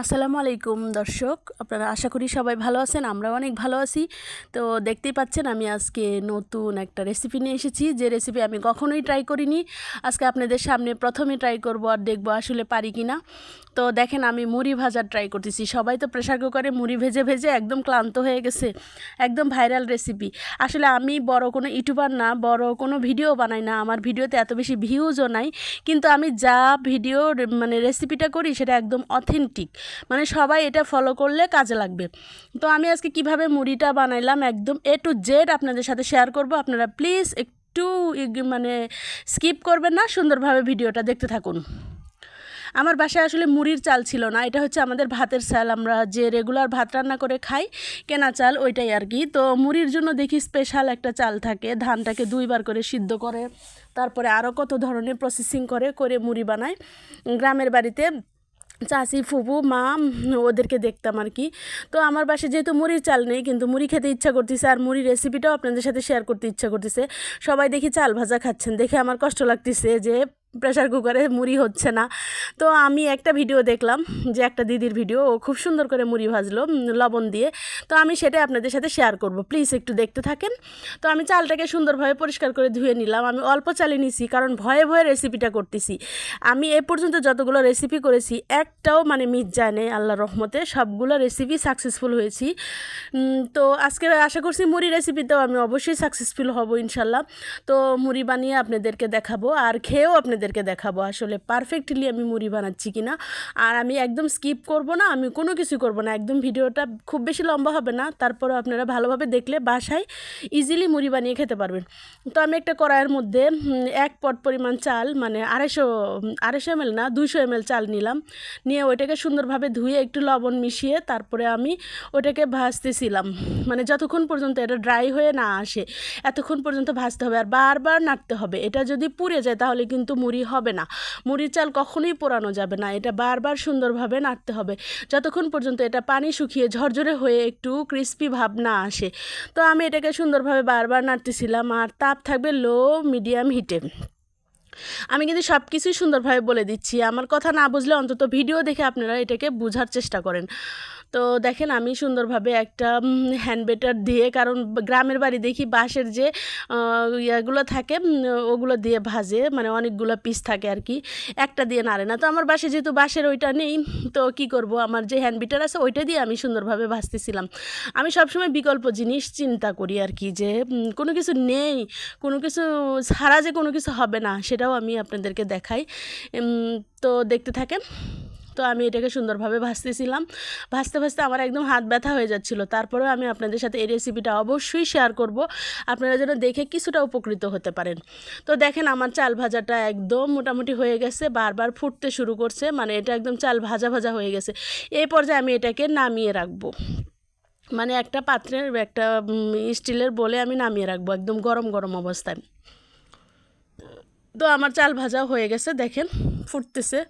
আসসালামু আলাইকুম দর্শক, আপনারা আশা করি সবাই ভালো আছেন, আমরাও অনেক ভালো আছি। তো দেখতেই পাচ্ছেন আমি আজকে নতুন একটা রেসিপি নিয়ে এসেছি, যে রেসিপি আমি কখনোই ট্রাই করিনি। আজকে আপনাদের সামনে প্রথমে ট্রাই করব আর দেখব আসলে পারি কি না তো দেখেন আমি মুড়ি ভাজার ট্রাই করতেছি, সবাই তো প্রেশার কুকারে মুড়ি ভেজে ভেজে একদম ক্লান্ত হয়ে গেছে, একদম ভাইরাল রেসিপি আসলে আমি বড় কোনো ইউটিউবার না, বড় কোনো ভিডিও বানাই না, আমার ভিডিওতে এত বেশি ভিউজও নাই, কিন্তু আমি যা ভিডিও মানে রেসিপিটা করি সেটা একদম অথেন্টিক মানে সবাই এটা ফলো করলে কাজে লাগবে। তো আমি আজকে কীভাবে মুড়িটা বানাইলাম একদম এ টু জেড আপনাদের সাথে শেয়ার করব। আপনারা প্লিজ একটু মানে স্কিপ করবেন না, সুন্দরভাবে ভিডিওটা দেখতে থাকুন। আমার বাসায় আসলে মুড়ির চাল ছিল না, এটা হচ্ছে আমাদের ভাতের চাল। আমরা যে রেগুলার ভাত রান্না করে খাই, কেনা চাল, ওইটাই আর কি। তো মুড়ির জন্য দেখি স্পেশাল একটা চাল থাকে, ধানটাকে দুইবার করে সিদ্ধ করে, তারপরে আরও কত ধরনের প্রসেসিং করে করে মুড়ি বানায়। গ্রামের বাড়িতে চাচি ফুপু, মা, ওদেরকে দেখতাম আর কি। তো আমার বাসায় যেহেতু মুড়ির চাল নেই, কিন্তু মুড়ি খেতে ইচ্ছা করতেছে আর মুড়ির রেসিপিটাও আপনাদের সাথে শেয়ার করতে ইচ্ছা করতেছে। সবাই দেখি চাল ভাজা খাচ্ছেন, দেখে আমার কষ্ট লাগতেছে যে প্রেশার কুকারে মুড়ি হচ্ছে না। তো আমি একটা ভিডিও দেখলাম যে একটা দিদির ভিডিও ও খুব সুন্দর করে মুড়ি ভাজলো লবণ দিয়ে। তো আমি সেটাই আপনাদের সাথে শেয়ার করব। প্লিজ একটু দেখতে থাকেন। তো আমি চালটাকে সুন্দরভাবে পরিষ্কার করে ধুয়ে নিলাম। আমি অল্প চালে নিছি, কারণ ভয়ে ভয়ে রেসিপিটা করতেছি। আমি এ পর্যন্ত যতগুলো রেসিপি করেছি, একটাও মানে মিস যায় নেই আল্লাহ রহমতে। সবগুলো রেসিপি সাকসেসফুল হয়েছি। তো আজকে আশা করছি মুড়ি রেসিপিতেও আমি অবশ্যই সাকসেসফুল হব, ইনশাল্লাহ। তো মুড়ি বানিয়ে আপনাদেরকে দেখাবো। আর খেয়েও আপনাদেরকে দেখাবো আসলে পারফেক্টলি আমি মুড়ি বানাচ্ছি কিনা। আর আমি একদম স্কিপ করব না, আমি কোনো কিছু করব না। একদম ভিডিওটা খুব বেশি লম্বা হবে না, তারপরেও আপনারা ভালোভাবে দেখলে বাসায় ইজিলি মুড়ি বানিয়ে খেতে পারবেন। তো আমি একটা কড়াইয়ের মধ্যে এক পট পরিমাণ চাল মানে আড়াইশো আড়াইশো এমএল না, দুইশো এমএল চাল নিলাম। নিয়ে ওইটাকে সুন্দরভাবে ধুয়ে একটু লবণ মিশিয়ে তারপরে আমি ওটাকে ভাজতেছিলাম। মানে যতক্ষণ পর্যন্ত এটা ড্রাই হয়ে না আসে, এতক্ষণ পর্যন্ত ভাজতে হবে। আর বারবার নাড়তে হবে। এটা যদি পুড়ে যায় তাহলে কিন্তু মুড়ি হবে না। মুড়ির চাল কখনোই পোড়ানো যাবে না। এটা বারবার সুন্দরভাবে নাড়তে হবে। যতক্ষণ পর্যন্ত এটা পানি শুকিয়ে ঝরঝরে হয়ে একটু ক্রিস্পি ভাব না আসে। তো আমি এটাকে সুন্দরভাবে বারবার নাড়তেছিলাম আর তাপ থাকবে লো মিডিয়াম হিটে আমি কিন্তু সব কিছুই সুন্দরভাবে বলে দিচ্ছি। আমার কথা না বুঝলে অন্তত ভিডিও দেখে আপনারা এটাকে বোঝার চেষ্টা করেন। তো দেখেন আমি সুন্দরভাবে একটা হ্যান্ড বেটার দিয়ে, কারণ গ্রামের বাড়ি দেখি বাঁশের যে ইয়েগুলো থাকে ওগুলো দিয়ে ভাজে মানে অনেকগুলো পিস থাকে আর কি, একটা দিয়ে নাড়ে না। তো আমার বাসে যেহেতু বাঁশের ওইটা নেই, তো কি করব? আমার যে হ্যান্ড বিটার আছে, ওইটা দিয়ে আমি সুন্দরভাবে ভাজতেছিলাম। আমি সবসময় বিকল্প জিনিস চিন্তা করি আর কি, যে কোনো কিছু নেই, কোনো কিছু ছাড়া যে কোনো কিছু হবে না, সেটাও আমি আপনাদেরকে দেখাই। তো দেখতে থাকেন। তো আমি এটাকে সুন্দরভাবে ভাজতেছিলাম। ভাজতে ভাজতে আমার একদম হাত ব্যথা হয়ে যাচ্ছিল। তারপরেও আমি আপনাদের সাথে এই রেসিপিটা অবশ্যই শেয়ার করব। আপনারা যেন দেখে কিছুটা উপকৃত হতে পারেন। তো দেখেন আমার চাল ভাজাটা একদম মোটামুটি হয়ে গেছে। বারবার ফুটতে শুরু করছে। মানে এটা একদম চাল ভাজা ভাজা হয়ে গেছে। এই পর্যায়ে আমি এটাকে নামিয়ে রাখব। মানে একটা পাত্রের, একটা স্টিলের বলে আমি নামিয়ে রাখব। একদম গরম গরম অবস্থায়। তো আমার চাল ভাজা হয়ে গেছে, দেখেন, ফুটতেছে।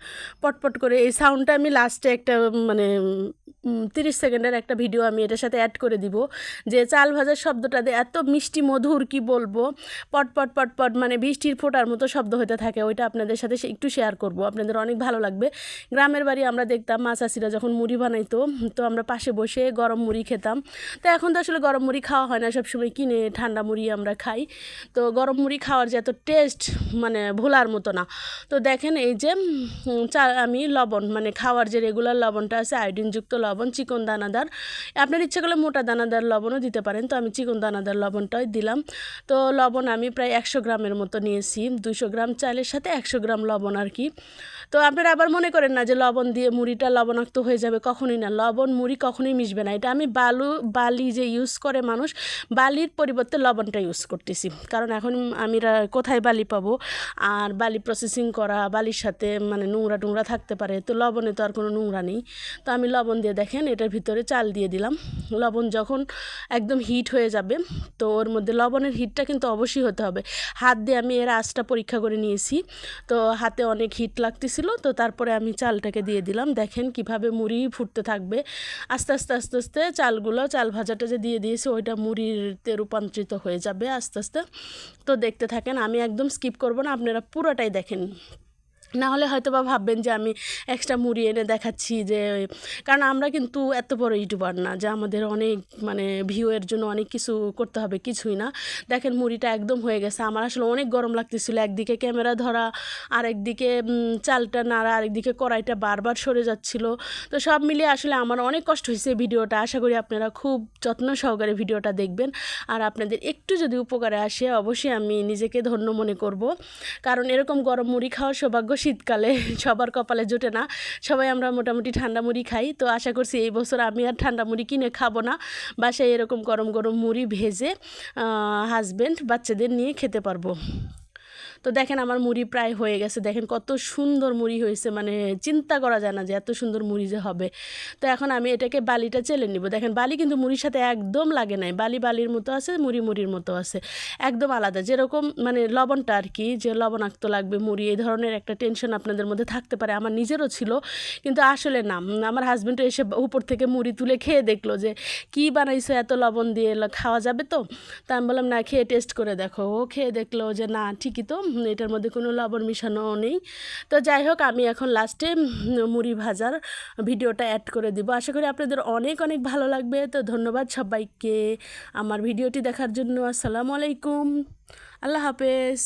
পটপট করে এই সাউন্ডটা আমি লাস্টে একটা মানে তিরিশ সেকেন্ডের একটা ভিডিও আমি এটার সাথে অ্যাড করে দিব, যে চাল ভাজার শব্দটা দিয়ে এত মিষ্টি মধুর কি বলব? পটপট পটপট মানে বৃষ্টির ফোটার মতো শব্দ হতে থাকে, ওইটা আপনাদের সাথে একটু শেয়ার করব, আপনাদের অনেক ভালো লাগবে। গ্রামের বাড়ি আমরা দেখতাম, মা চাষিরা যখন মুড়ি বানাইতো, তো আমরা পাশে বসে গরম মুড়ি খেতাম। তো এখন তো আসলে গরম মুড়ি খাওয়া হয় না, সবসময় কিনে ঠান্ডা মুড়ি আমরা খাই। তো গরম মুড়ি খাওয়ার যে এত টেস্ট মানে ভোলার মতো না। তো দেখেন এই যে চা, আমি লবণ মানে খাওয়ার যে রেগুলার লবণটা আছে আয়োডিনযুক্ত লবণ, চিকন দানাদার, আপনার ইচ্ছে করলে মোটা দানাদার লবণও দিতে পারেন। তো আমি চিকন দানাদার লবণটাই দিলাম। তো লবণ আমি প্রায় একশো গ্রামের মতো নিয়েছি দুশো গ্রাম চালের সাথে একশো গ্রাম লবণ আর কি। তো আপনারা আবার মনে করেন না যে লবণ দিয়ে মুড়িটা লবণাক্ত হয়ে যাবে, কখনোই না। লবণ, মুড়ি কখনোই মিশবে না। এটা আমি বালু, বালি যে ইউজ করে মানুষ, বালির পরিবর্তে লবণটা ইউজ করতেছি। কারণ এখন আমি কোথায় বালি পাবো? আর বালি প্রসেসিং করা, বালির সাথে মানে নোংরা টোংরা থাকতে পারে, তো লবণে তো আর কোনো নোংরা নেই। তো আমি লবণ দিয়ে দেখেন, এটার ভিতরে চাল দিয়ে দিলাম। লবণ যখন একদম হিট হয়ে যাবে, তো ওর মধ্যে লবণের হিটটা কিন্তু অবশ্যই হতে হবে। হাত দিয়ে আমি এর আঁচটা পরীক্ষা করে নিয়েছি, তো হাতে অনেক হিট লাগতেছিল, তো তারপরে আমি চালটাকে দিয়ে দিলাম। দেখেন কীভাবে মুড়ি ফুটতে থাকবে। আস্তে আস্তে আস্তে আস্তে চালগুলো, চাল ভাজাটা যে দিয়ে দিয়েছি, ওইটা মুড়িতে রূপান্তরিত হয়ে যাবে আস্তে আস্তে। তো দেখতে থাকেন, আমি একদম স্কিপ করব না আপনারা পুরোটাই দেখেন। না হলে হয়তো বা ভাববেন যে আমি এক্সট্রা মুড়ি এনে দেখাচ্ছি যে, কারণ আমরা কিন্তু এত বড় ইউটিউবার না, যে আমাদের অনেক মানে ভিউয়ের জন্য অনেক কিছু করতে হবে, কিছুই না। দেখেন মুড়িটা একদম হয়ে গেছে। আমার আসলে অনেক গরম লাগতেছিল। একদিকে ক্যামেরা ধরা, আরেকদিকে চালটা নাড়া, আরেকদিকে কড়াইটা বারবার সরে যাচ্ছিল। তো সব মিলিয়ে আসলে আমার অনেক কষ্ট হয়েছে ভিডিওটা। আশা করি আপনারা খুব যত্ন সহকারে ভিডিওটা দেখবেন। আর আপনাদের একটু যদি উপকারে আসে, অবশ্যই আমি নিজেকে ধন্য মনে করব। কারণ এরকম গরম মুড়ি খাওয়ার সৌভাগ্য শীতকালে সবার কপালে জোটে না। সবাই আমরা মোটামুটি ঠান্ডা মুড়ি খাই। তো আশা করছি এই বছর আমি আর ঠান্ডা মুড়ি কিনে খাব না। বাসায় এরকম গরম গরম মুড়ি ভেজে হাজব্যান্ড বাচ্চাদের নিয়ে খেতে পারব। তো দেখেন আমার মুড়ি প্রায় হয়ে গেছে। দেখেন কত সুন্দর মুড়ি হয়েছে মানে চিন্তা করা যায় না যে এত সুন্দর মুড়ি যে হবে। তো এখন আমি এটাকে বালিটা চেলে নিব। দেখেন বালি কিন্তু মুড়ির সাথে একদম লাগে নাই। বালি বালির মতো আছে, মুড়ি মুড়ির মতো আছে। একদম আলাদা। যেরকম মানে লবণটা আর কি, যে লবণাক্ত লাগবে মুড়ি, এই ধরনের একটা টেনশন আপনাদের মধ্যে থাকতে পারে। আমার নিজেরও ছিল, কিন্তু আসলে না। আমার হাজব্যান্ডও এসে উপর থেকে মুড়ি তুলে খেয়ে দেখল যে, কি বানাইছো এত লবণ দিয়ে? খাওয়া যাবে তো? তা আমি বললাম, না, খেয়ে টেস্ট করে দেখো। ও খেয়ে দেখল যে, না, ঠিকই তো। এটার মধ্যে কোনো লবণ মিশানো নেই। তো যাই হোক, আমি এখন লাস্টে মুড়ি ভাজার ভিডিওটা অ্যাড করে দিব। আশা করি আপনাদের অনেক অনেক ভালো লাগবে। তো ধন্যবাদ সবাইকে আমার ভিডিওটি দেখার জন্য। আসসালামু আলাইকুম। আল্লাহ হাফেজ।